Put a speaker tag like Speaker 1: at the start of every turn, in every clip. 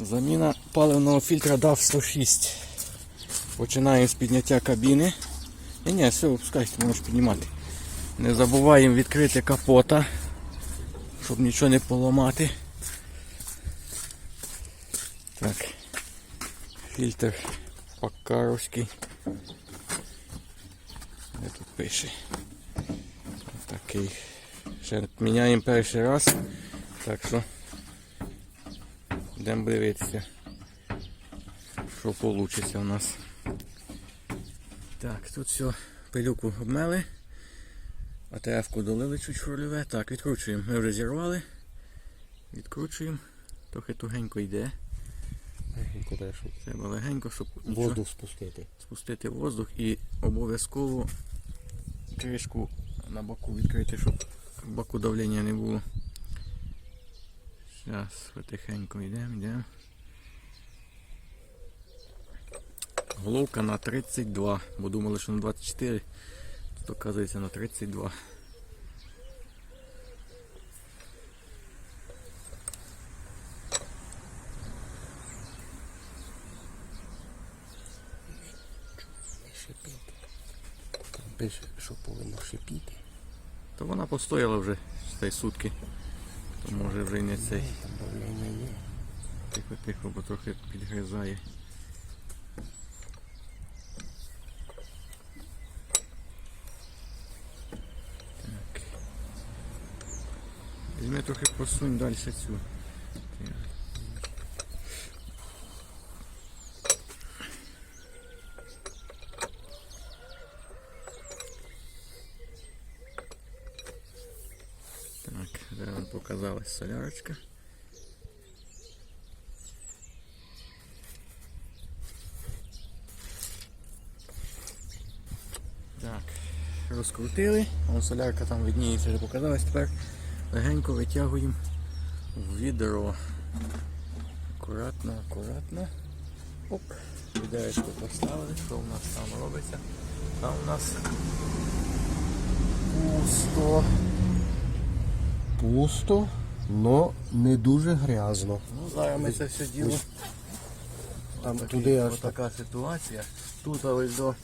Speaker 1: Заміна паливного фільтра DAF 106. Починаємо з підняття кабіни. Ні, ні, все, опускайте, можеш піднімати. Не забуваємо відкрити капота, щоб нічого не поламати. Так. Фільтр Пакаровський. Де тут пише? Такий. Ще міняємо перший раз. Так що йдемо дивитися, що вийде у нас. Так, тут все, пилюку обмели. АТФ-ку долили чуть фурлюве. Так, відкручуємо. Ми вже зірвали. Відкручуємо. Трохи тугенько йде.
Speaker 2: Куди щоб
Speaker 1: Треба легенько, щоб нічого
Speaker 2: воздух спустити.
Speaker 1: спустити воздух і обов'язково кришку на боку відкрити, щоб в боку давлення не було. Зараз потихеньку йдемо, йдемо. Головка на 32, бо думали, що на 24, тут оказується на 32.
Speaker 2: Не шипіти. Там пише, що повинно шипіти.
Speaker 1: То вона постояла вже цей сутки. То може вже й не цей. Тихо-тихо, бо трохи підгризає. Візьми трохи посунь далі цю. Так, зараз вам показалась солярочка. Так, розкрутили, Вон солярка там видніється, вже показалась. Тепер легенько витягуємо в відро. Акуратно, акуратно. Оп, відеречко поставили, що у нас там робиться. Там у нас пусто.
Speaker 2: Пусто, но не дуже грязно.
Speaker 1: Ну, зараз ми це все діло.
Speaker 2: Там
Speaker 1: Такий-
Speaker 2: туди аж
Speaker 1: ось
Speaker 2: так.
Speaker 1: така ситуація. Тут ось до.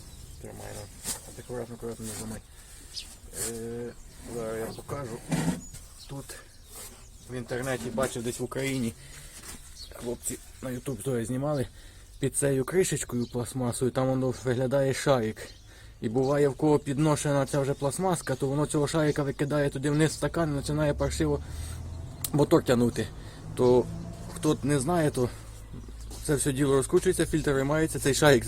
Speaker 1: Тримай ну. Акуратно, акуратно не зламай. Е, зараз я покажу. Тут в інтернеті бачив десь в Україні. Хлопці на YouTube теж знімали. Під цією кришечкою пластмасою, там воно виглядає шарик. І буває в кого підношена ця вже пластмаска, то воно цього шарика викидає туди вниз в стакан і починає паршиво мотор тягнути. То хто не знає, то це все діло розкручується, фільтр виймається, цей шарик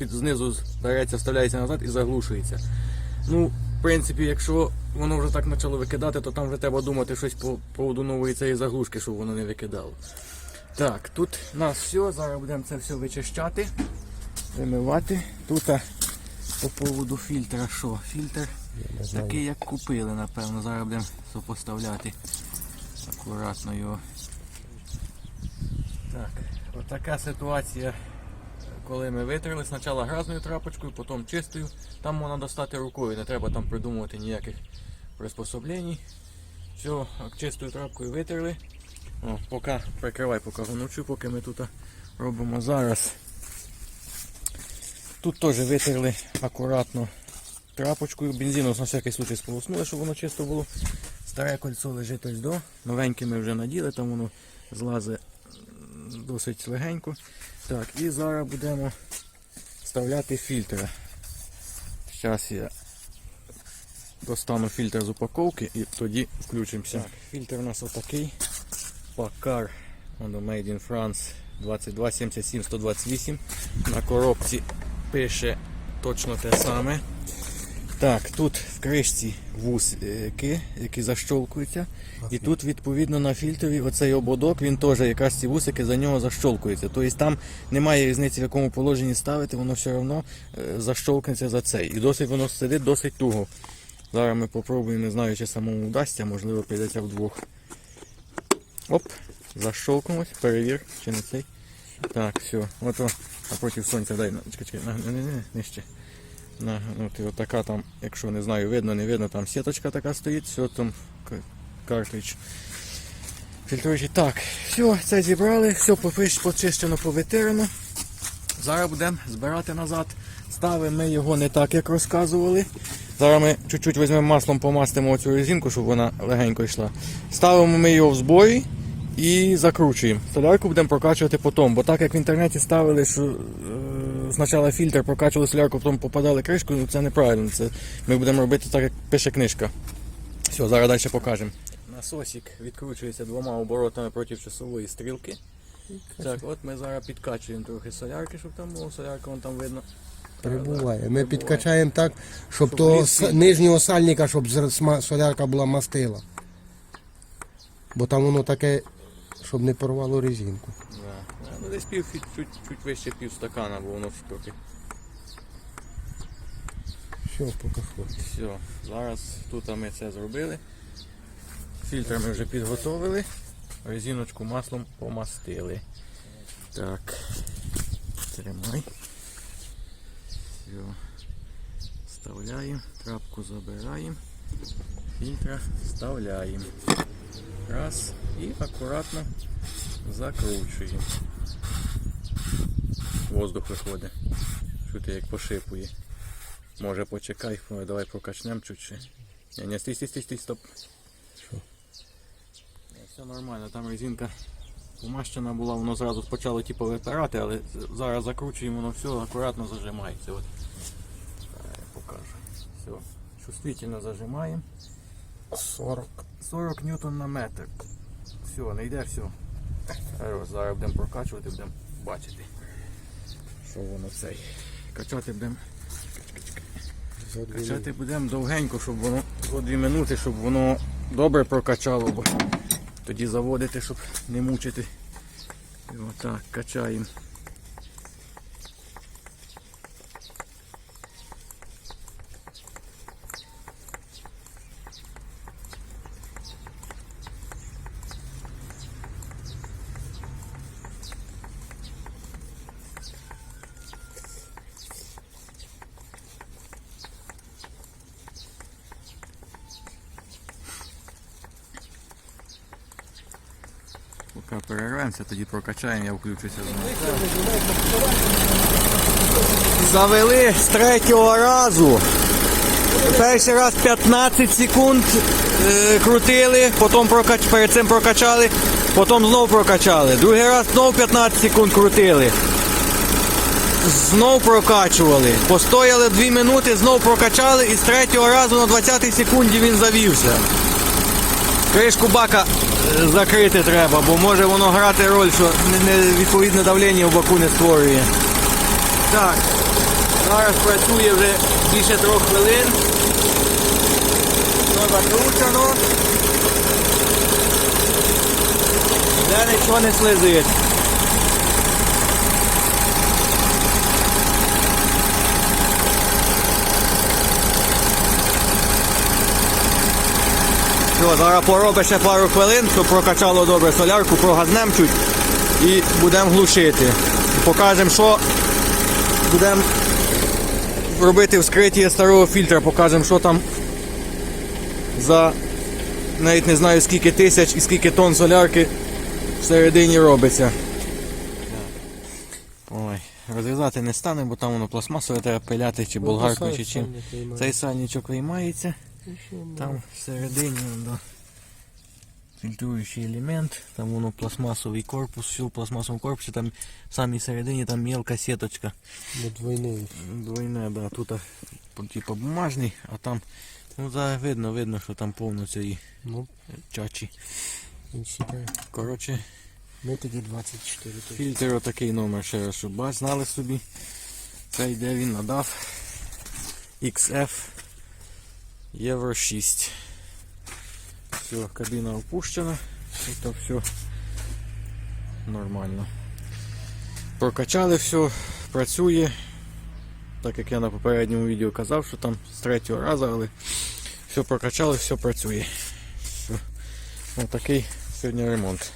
Speaker 1: знизу береться, вставляється назад і заглушується. Ну, в принципі, якщо воно вже так почало викидати, то там вже треба думати щось по поводу нової цієї заглушки, щоб воно не викидало. Так, тут у нас все, зараз будемо це все вичищати, вимивати. Тут по поводу фільтра що? Фільтр такий, як купили, напевно. Зараз будемо сопоставляти акуратно його. Так, отака ситуація, коли ми витерли спочатку грязною трапочкою, потім чистою. Там можна достати рукою, не треба там придумувати ніяких приспособлень. Все, чистою трапкою витерли. О, поки прикривай, поки вночу, поки ми тут робимо зараз. Тут теж витерли акуратно трапочкою. Бензину на всякий случай сполоснули, щоб воно чисто було. Старе кольцо лежить ось до. Новеньке ми вже наділи, там воно злазить досить легенько. Так, і зараз будемо вставляти фільтри. Зараз я достану фільтр з упаковки і тоді включимося. Так, фільтр у нас отакий. Пакар Made in France 2277 128. На коробці пише точно те саме. Так, тут в кришці вузки, які защолкуються. І тут, відповідно, на фільтрові оцей ободок, він теж якраз ці вусики за нього защолкуються. Тобто там немає різниці, в якому положенні ставити, воно все одно е, защолкнеться за цей. І досить воно сидить досить туго. Зараз ми попробуємо, не знаю, чи самому вдасться, можливо, прийдеться вдвох. Оп, защолкнулось, перевір, чи не цей. Так, все, ото напротив сонця дай, чекай, чекай, не, не, не, нижче. На, от, така там, якщо не знаю, видно, не видно, там сіточка така стоїть, все там картридж. Фільтруючий. Так, все, це зібрали, все почищено, повитирано. Зараз будемо збирати назад. Ставимо ми його не так, як розказували. Зараз ми чуть-чуть візьмемо маслом, помастимо цю резинку, щоб вона легенько йшла. Ставимо ми його в зборі і закручуємо. Солярку будемо прокачувати потім, бо так як в інтернеті ставили, що е, спочатку фільтр прокачували солярку, потім попадали кришку, ну це неправильно. Це ми будемо робити так, як пише книжка. Все, зараз далі покажемо. Насосик відкручується двома оборотами проти часової стрілки. Так, от ми зараз підкачуємо трохи солярки, щоб там було солярка, вон там видно.
Speaker 2: Прибуває. Ми підкачаємо так, щоб
Speaker 1: Щоб
Speaker 2: того с- нижнього сальника, щоб солярка була мастила. Бо там воно таке, щоб не порвало резинку.
Speaker 1: Да. Ну десь пів, чуть, чуть, чуть вище пів стакана, бо воно ж трохи.
Speaker 2: Все, поки хватить.
Speaker 1: Все, зараз тут ми це зробили. Фільтр ми вже підготовили. Резиночку маслом помастили. Так. Тримай. Все. Вставляємо, трапку забираємо, фільтр вставляємо. Раз і акуратно закручуємо. Воздух виходить. Чути як пошипує. Може почекай, давай прокачнемо чуть. Ні, ні, стій, стій, стій, стій, стоп.
Speaker 2: Що?
Speaker 1: Все нормально, там резинка помащена була, воно зразу почало типу випирати, але зараз закручуємо, воно все акуратно зажимається. От. Я покажу. Все. Чувствительно зажимаємо.
Speaker 2: 40.
Speaker 1: 40 ньютон на метр. Все, не йде все. Зараз будемо прокачувати, будемо бачити. Що воно цей. Качати будемо. Качати будемо довгенько, щоб воно за 2 минути, щоб воно добре прокачало, бо тоді заводити, щоб не мучити. І отак, качаємо. Поки перервемося, тоді прокачаємо, я включуся знову. Завели з третього разу. Перший раз 15 секунд е, крутили, потім прокач... перед цим прокачали, потім знову прокачали. Другий раз знову 15 секунд крутили. Знов прокачували. Постояли 2 минути, знов прокачали і з третього разу на 20 секунді він завівся. Кришку бака закрити треба, бо може воно грати роль, що не- не відповідне давлення в баку не створює. Так, зараз працює вже більше трьох хвилин. Все закручено. Де нічого не слизить. Все, зараз поробить ще пару хвилин, щоб прокачало добре солярку, прогазнем чуть і будемо глушити. Покажемо, що будемо робити вскриття старого фільтра, покажемо, що там за навіть не знаю скільки тисяч і скільки тонн солярки всередині робиться. Ой, розв'язати не стане, бо там воно пластмасове треба пиляти чи болгаркою, чи чим. Цей сальничок виймається. Там всередині воно фільтруючий елемент, там воно пластмасовий корпус, все в пластмасовому корпусі, там в самій середині там мелка сіточка.
Speaker 2: Двойний.
Speaker 1: Двойне, да, тут а, по- типу бумажний, а там, ну зараз видно, видно, що там повно цієї
Speaker 2: Ну,
Speaker 1: чачі.
Speaker 2: він.
Speaker 1: Коротше,
Speaker 2: Ми тоді 24 тут.
Speaker 1: фільтр отакий номер ще раз, щоб знали собі. Це йде він надав XF Євро 6. Все, кабіна опущена. То все нормально. Прокачали все, працює. Так як я на попередньому відео казав, що там з третього разу, але все прокачали, все працює. Все. Ось такий сьогодні ремонт.